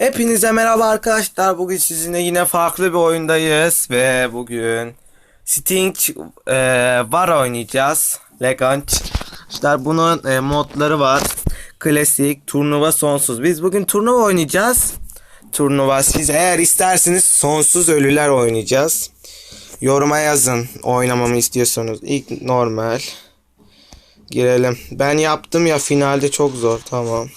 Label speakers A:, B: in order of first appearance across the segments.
A: Hepinize merhaba arkadaşlar. Bugün sizinle yine farklı bir oyundayız ve bugün Sting e, var oynayacağız. Legend. İşte bunun e, modları var. Klasik, turnuva, sonsuz. Biz bugün turnuva oynayacağız. Turnuva siz eğer isterseniz sonsuz ölüler oynayacağız. Yoruma yazın oynamamı istiyorsanız. İlk normal. Girelim. Ben yaptım ya finalde çok zor. Tamam.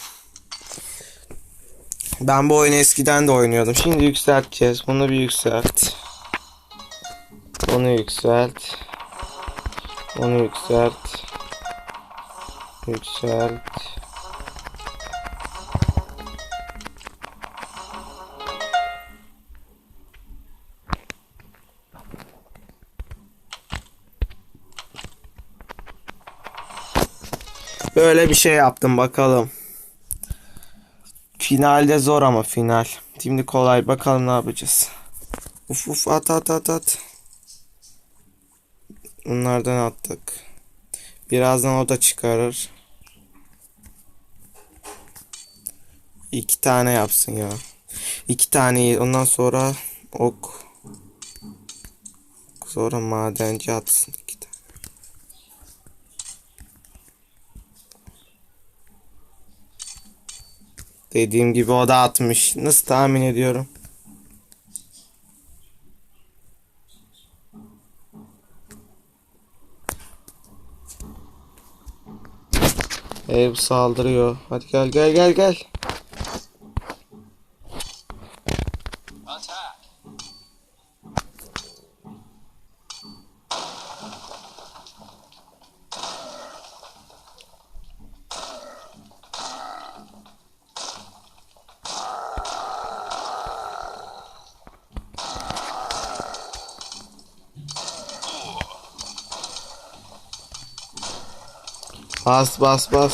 A: Ben bu oyunu eskiden de oynuyordum. Şimdi yükselteceğiz. Bunu bir yükselt. Bunu yükselt. Bunu yükselt. Yükselt. Böyle bir şey yaptım bakalım. Finalde zor ama final. Şimdi kolay bakalım ne yapacağız. Uf uf at at at at. Bunlardan attık. Birazdan o da çıkarır. İki tane yapsın ya. İki tane ondan sonra ok. Sonra madenci atsın Dediğim gibi o da atmış. Nasıl tahmin ediyorum? Ev saldırıyor. Hadi gel gel gel gel. Bas bas bas.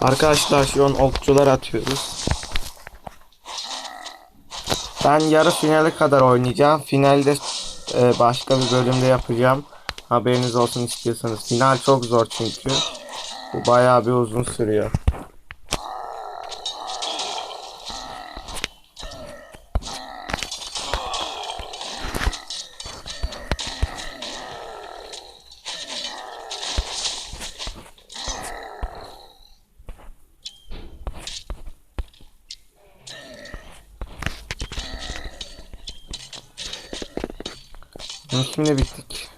A: Arkadaşlar şu an okçular atıyoruz. Ben yarı finale kadar oynayacağım. Finalde e, başka bir bölümde yapacağım. Haberiniz olsun istiyorsanız. Final çok zor çünkü. Bu bayağı bir uzun sürüyor. Şimdi bittik.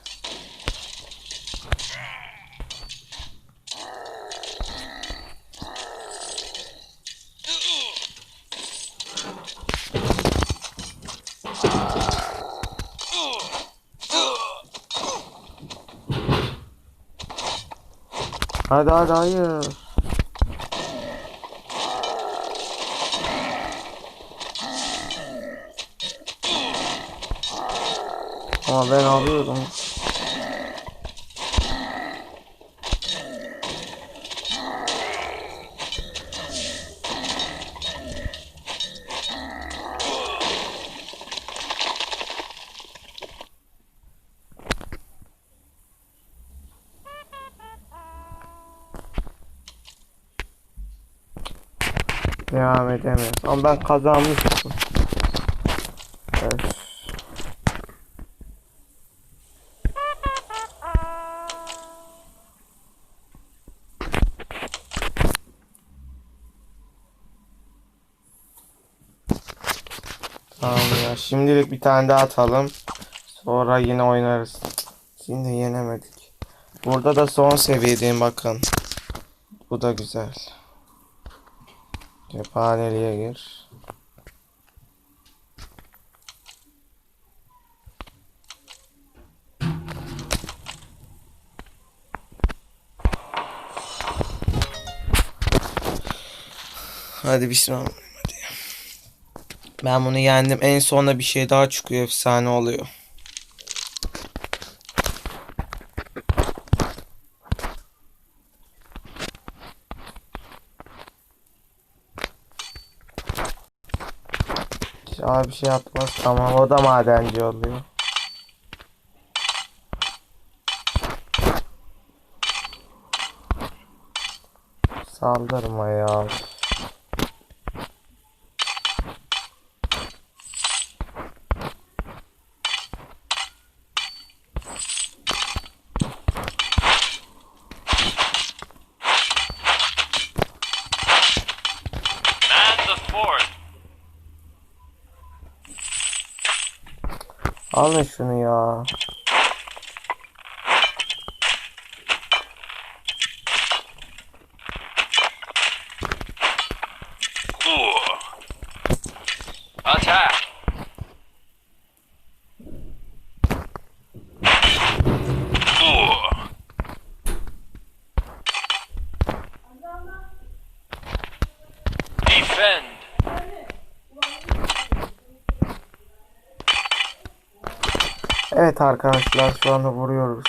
A: Hadi hadi hayır. Ama ben alıyorum. Devam edemez. Ama ben kazanmıştım. Evet. Tamam Şimdilik bir tane daha atalım. Sonra yine oynarız. Şimdi yenemedik. Burada da son seviyedeyim bakın. Bu da güzel. Cephaneliğe gir. Hadi bismillah. Ben bunu yendim. En sonunda bir şey daha çıkıyor. Efsane oluyor. Abi bir şey yapmaz. Tamam o da madenci oluyor. Saldırma ya. Alın şunu ya. Evet arkadaşlar şu anda vuruyoruz.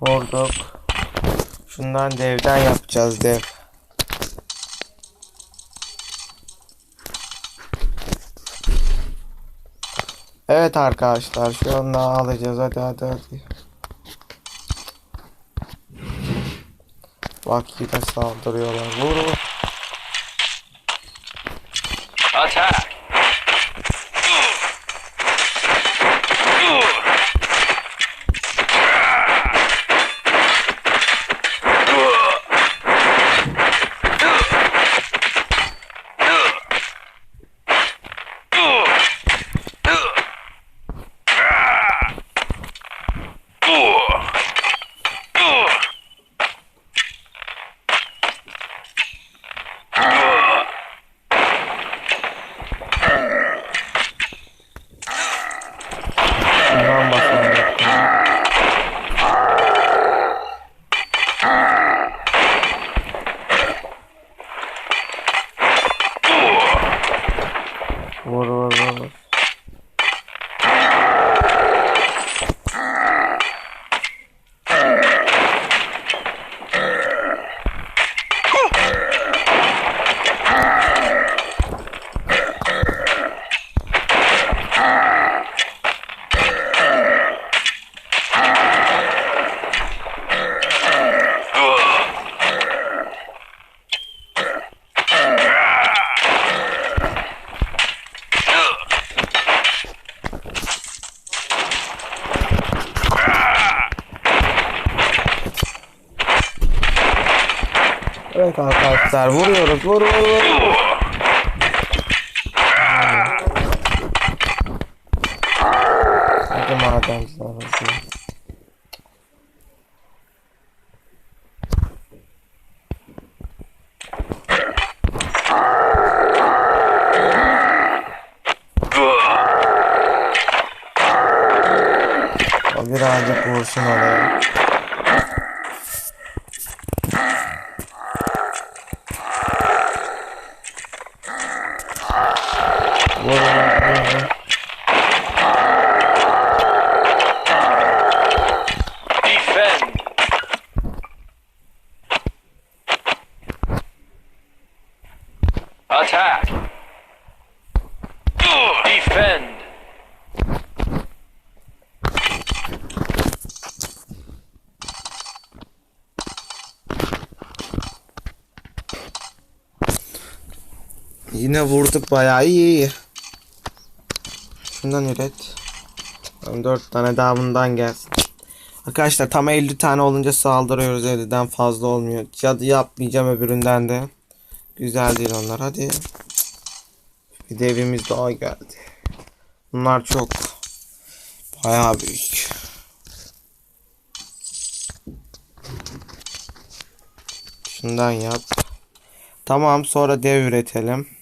A: Vurduk. Şundan devden yapacağız dev. Evet arkadaşlar şu anda alacağız hadi hadi hadi. Bak yine saldırıyorlar. Vur Evet arkadaşlar vuruyoruz vur vur vur. Hadi hadi. O birazcık vursun oraya. Vur vur vur vur.
B: Defend. Attack. Defend.
A: Yine vurduk bayağı iyi. Şundan üret. Tamam, 4 tane daha bundan gelsin. Arkadaşlar tam 50 tane olunca saldırıyoruz 50'den fazla olmuyor. Cadı yapmayacağım öbüründen de. Güzel değil onlar hadi. Bir de evimiz daha geldi. Bunlar çok bayağı büyük. Şundan yap. Tamam sonra dev üretelim.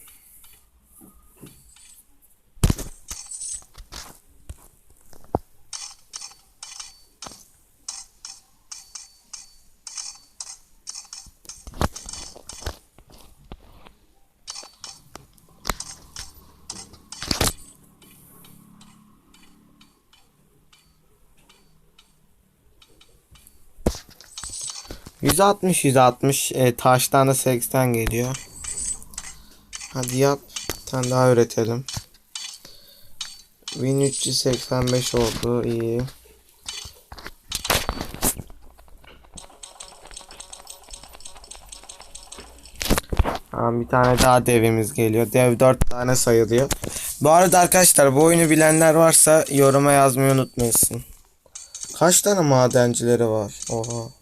A: 160 160 e, taştan da 80 geliyor. Hadi yap. Bir tane daha üretelim. 1385 oldu iyi. Tamam bir tane daha devimiz geliyor. Dev 4 tane sayılıyor. Bu arada arkadaşlar bu oyunu bilenler varsa yoruma yazmayı unutmayın. Kaç tane madencileri var? Oha.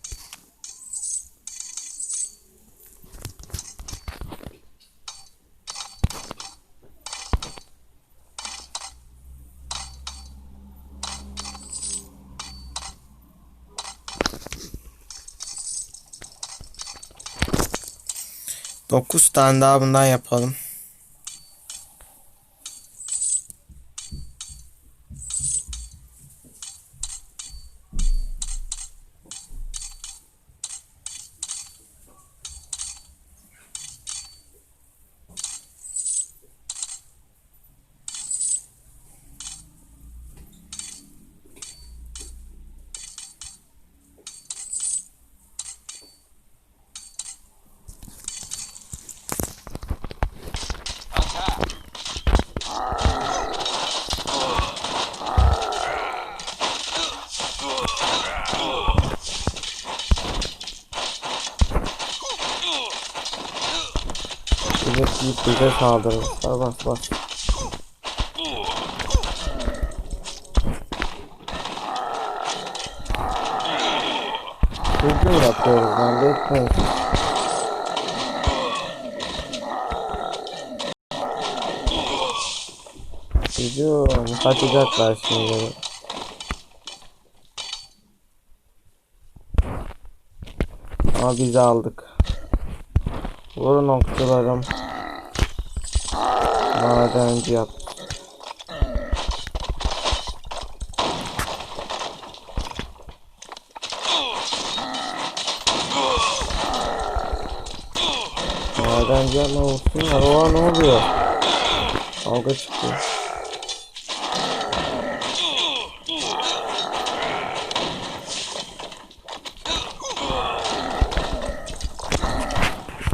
A: Dokuz tane daha bundan yapalım. Bize yiyip bize saldırır. Bas bas. Hızlı yapıyoruz lan bekleyin. Hücum kaçacaklar şimdi. Ama biz aldık. Vurun okçularım. Madenci yap. Madenci yapma olsun. Araba ne oluyor? Kavga.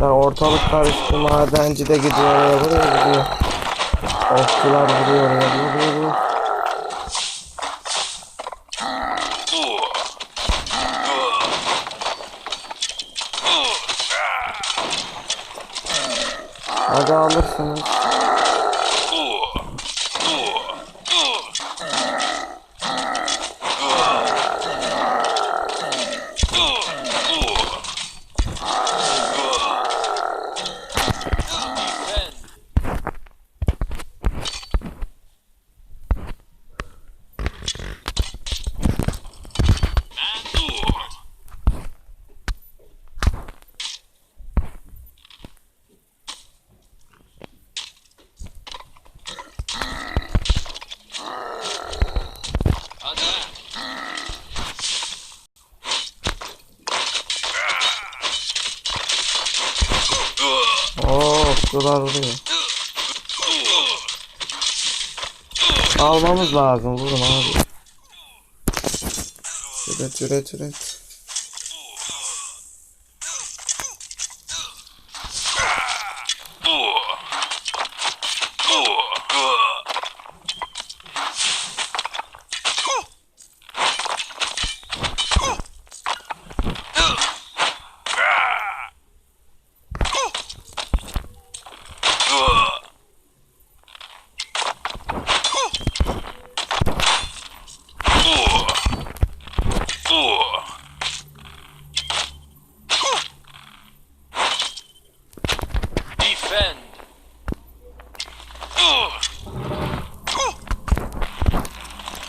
A: Ya ortalık karıştı madenci de gidiyor buraya gidiyor. Okçular vuruyor oraya vuruyor vuruyor. Hadi alırsınız. Vuruyor. Almamız lazım vurun abi. Üret üret üret.